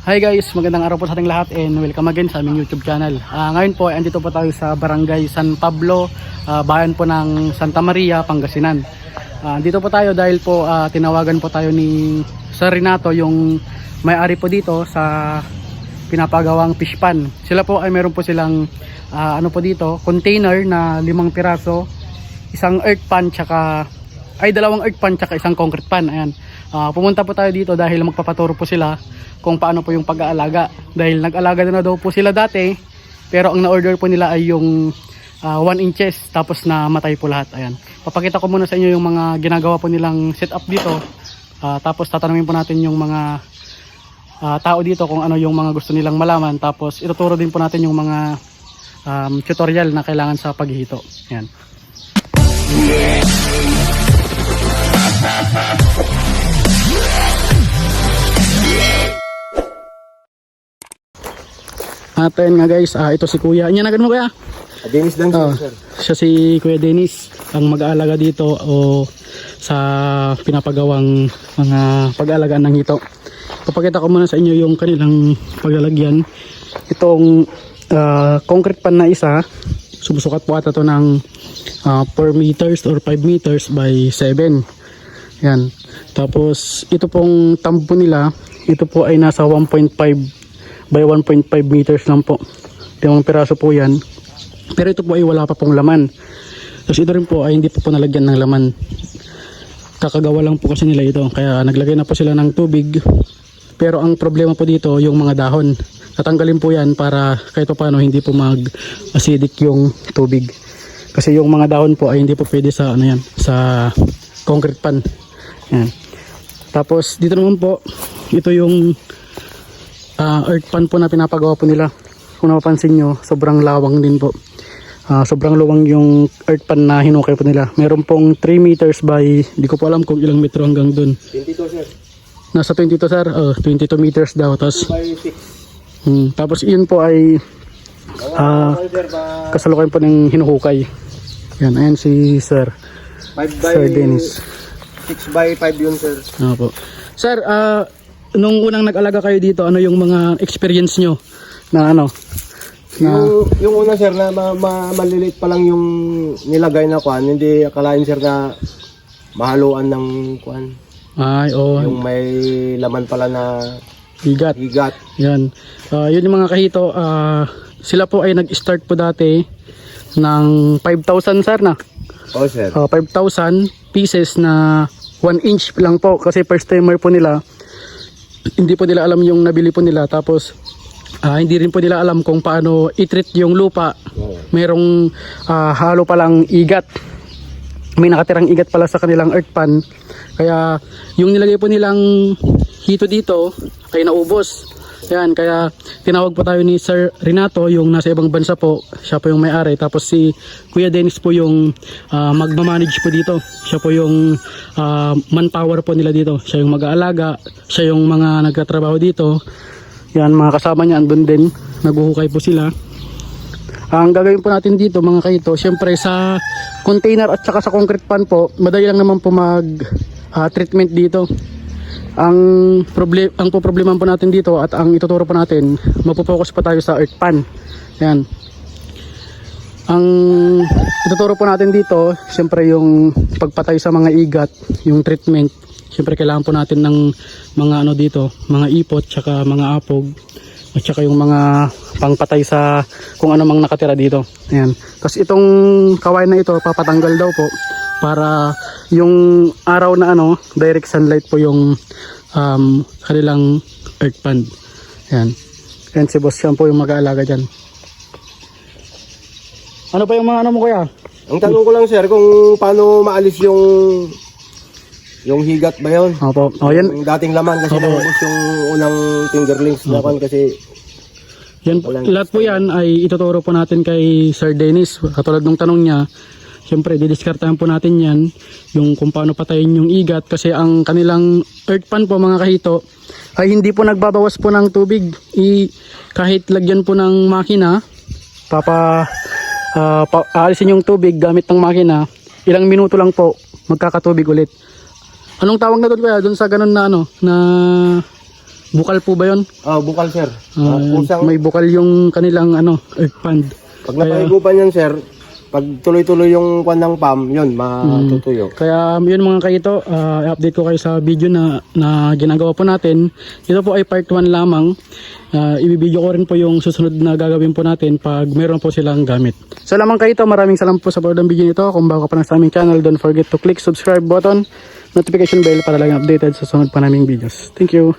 Hi guys, magandang araw po sa ating lahat and welcome again sa aming YouTube channel. Ah, ngayon po, andito po tayo sa Barangay San Pablo, ah, bayan po ng Santa Maria, Pangasinan. Ah, dito po tayo dahil po ah, tinawagan po tayo ni Sir Renato, yung may-ari po dito sa pinapagawang fish pan. Sila po ay meron po silang ah, ano po dito, container na limang piraso, isang earth pan tsaka ay dalawang earth pan tsaka isang concrete pan. Ayan. Ah, pumunta po tayo dito dahil magpapaturo po sila kung paano po yung pag-aalaga. Dahil nag-alaga na daw po sila dati, pero ang na-order po nila ay yung 1 inches tapos na matay po lahat. Ayan. Papakita ko muna sa inyo yung mga ginagawa po nilang setup dito. Ah, tapos tatanungin po natin yung mga ah, tao dito kung ano yung mga gusto nilang malaman. Tapos ituturo din po natin yung mga um, tutorial na kailangan sa paghihito. Ayan. At ayun nga guys, ah, ito si Kuya. Iyan agad mo Kuya. Dennis lang Oh, sir. siya si Kuya Dennis ang mag-aalaga dito o sa pinapagawang mga pag-aalagaan ng hito. Papakita ko muna sa inyo yung kanilang paglalagyan. Itong ah, concrete pan na isa, sumusukat po ata to ng ah, 4 meters or 5 meters by 7. Yan. Tapos ito pong tampo nila, ito po ay nasa 1.5 by 1.5 meters lang po. Limang piraso po yan. Pero ito po ay wala pa pong laman. Tapos ito rin po ay hindi pa po nalagyan ng laman. Kakagawa lang po kasi nila ito. Kaya naglagay na po sila ng tubig. Pero ang problema po dito yung mga dahon. Tatanggalin po yan para kahit pa paano hindi po mag-acidic yung tubig. Kasi yung mga dahon po ay hindi po pwede sa ano yan, sa concrete pan. Yan. Tapos dito naman po, ito yung ah, earth pan po na pinapagawa po nila. Kung napapansin nyo, sobrang lawang din po. Ah, sobrang luwang yung earth pan na hinukay po nila. Meron pong 3 meters by, di ko po alam kung ilang metro hanggang dun. 22 sir. Nasa 22 sir, oh, 22 meters daw. Tapos, By 6. hmm, tapos yun po ay ba? kasalukuyan po ng hinuhukay. Yan, ayan si sir. 5 by Sir Dennis. 6 by 5 yun sir. Ano po. Sir, ah, nung unang nag-alaga kayo dito, ano yung mga experience nyo na ano? Na, Yung, yung una sir na ma, ma, maliliit pa lang yung nilagay na kwan, hindi akalain sir na mahaluan ng kwan. ay, oh, Yung may laman pala na bigat. higat. Yan. Ah, yun yung mga kahito. ah, sila po ay nag-start po dati ng 5,000 sir na. Oh sir. Ah, 5,000 pieces na 1 inch lang po kasi first timer po nila. Hindi po nila alam yung nabili po nila tapos ah, hindi rin po nila alam kung paano i-treat yung lupa. Merong ah, halo palang igat. May nakatirang igat pala sa kanilang earth pan. Kaya yung nilagay po nilang hito dito ay naubos. Yan, kaya tinawag po tayo ni Sir Renato, yung nasa ibang bansa po. Siya po yung may-ari. Tapos si Kuya Dennis po yung ah, magmamanage po dito. Siya po yung ah, manpower po nila dito. Siya yung mag-aalaga. Siya yung mga nagtatrabaho dito. Yan, mga kasama niya andun din. Naguhukay po sila. Ang gagawin po natin dito mga kaito, syempre sa container at saka sa concrete pan po, madali lang naman po mag ah, treatment dito. Ang problem ang po problema po natin dito at ang ituturo po natin, magpo-focus po tayo sa earth pan. Yan. Ang ituturo po natin dito, syempre yung pagpatay sa mga igat, yung treatment. Syempre kailangan po natin ng mga ano dito, mga ipot, tsaka mga apog, at saka yung mga pangpatay sa kung ano mang nakatira dito. Ayan. Tapos itong kawain na ito, papatanggal daw po para yung araw na ano, direct sunlight po yung um, kanilang earth pan. Ayan. Ayan si Boss Sean po yung mag-aalaga dyan. Ano pa yung mga ano mo kuya? Ang tanong ko lang sir kung paano maalis yung yung higat ba yun? Opo. O yan, Yung dating laman kasi Opo. naubos yung unang fingerlings na kwan kasi Yan, lahat po yan ay ituturo po natin kay Sir Dennis. Katulad ng tanong niya, siyempre didiskartahan po natin yan, yung kung paano patayin yung igat kasi ang kanilang earth pan po mga kahito ay hindi po nagbabawas po ng tubig. I, kahit lagyan po ng makina, papa, ah, pa, aalisin yung tubig gamit ng makina, ilang minuto lang po magkakatubig ulit. Anong tawag na doon kaya doon sa ganun na ano na Bukal po ba yun? Ah, bukal sir. Ah, kusang, may bukal yung kanilang ano, earth pond. pag napahigupan yan sir, pag tuloy-tuloy yung kwan ng pam, yun, matutuyo. Kaya yun mga kaito, ah, i-update ko kayo sa video na, na ginagawa po natin. Ito po ay part 1 lamang. Uh, ibibideo ko rin po yung susunod na gagawin po natin pag meron po silang gamit. So lamang kaito, maraming salamat po sa panood ng video nito. Kung bago ka pa lang sa aming channel, don't forget to click subscribe button, notification bell para laging updated sa sunod pa naming videos. Thank you!